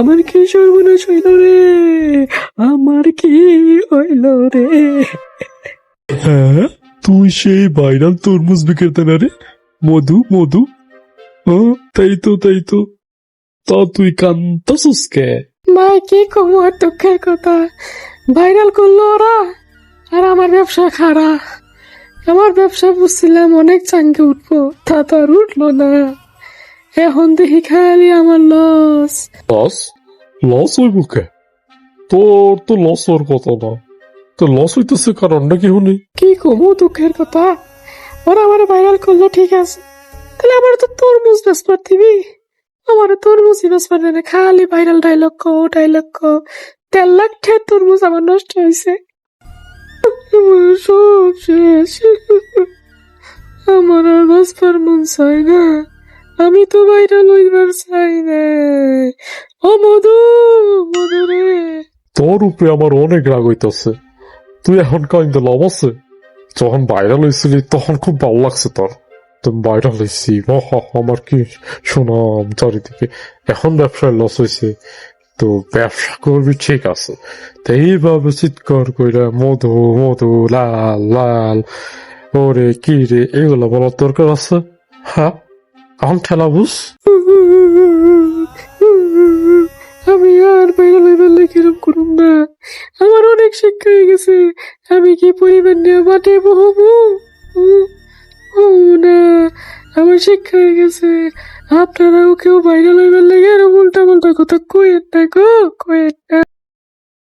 আমার কি সর্বনাশ হইল রে আমার কি হইল রে? হ্যাঁ তুই সেই ভাইরাল তরমুজ বিক্রেতা না রে? মধু মধু? হ্যাঁ তাই তো তাই তো। তা তুই কান্তাসুস কে? ভাই কি কমু আর দুঃখের কথা? ভাইরাল করল ওরা আর আমার ব্যবসা খারাপ। আমার ব্যবসা বুঝছিলাম অনেক চাঙ্গে উঠবো তা তো আর উঠল না। এখন দেখি খালি আমার লস লস লস হইব কে? তোর তো লস হওয়ার কথা না। তো লস হইতেছে কারণটা কি শুনি? কি কমু দুঃখের কথা? ওরা আমার ভাইরাল করল, ঠিক আছে। তাহলে আমার তো তরমুজ বেসপার দিবি। আমার তরমুজই বেসপার দেয় না, খালি ভাইরাল ডাইলগ কো ডাইলগ কো তেল লাখ ঠের তরমুজ আমার নষ্ট হয়েছে সব শেষ। আমার আর বাঁচবার মন চাই না। আমি তো ভাইরাল হইবার চাই না। তোর উপরে আমার অনেক রাগ হইতেছে। তুই এখন কাইন্দ লাভ আছে? যখন ভাইরাল হয়েছিলি তখন খুব ভালো লাগছে তোর। তুমি হয়েছি বাহ, আমার কি সুনাম চারিদিকে। এখন ব্যবসায় লস হয়েছে তো ব্যবসা করবি ঠিক আছে। তো এইভাবে চিৎকার কইরা মধু মধু লাল লাল ওরে কি রে এগুলো বলার দরকার আছে? হ্যাঁ? এখন ঠেলা বুঝ। শিক্ষা হয়ে গেছে। আমি কি পরিবার নিয়ে মাঠে বহবো? না, আমার শিক্ষা হয়ে গেছে। আপনারাও কেউ বাইরে লইবার লাগে আর উল্টা পাল্টা কথা কয়েন না গো কয়েন না।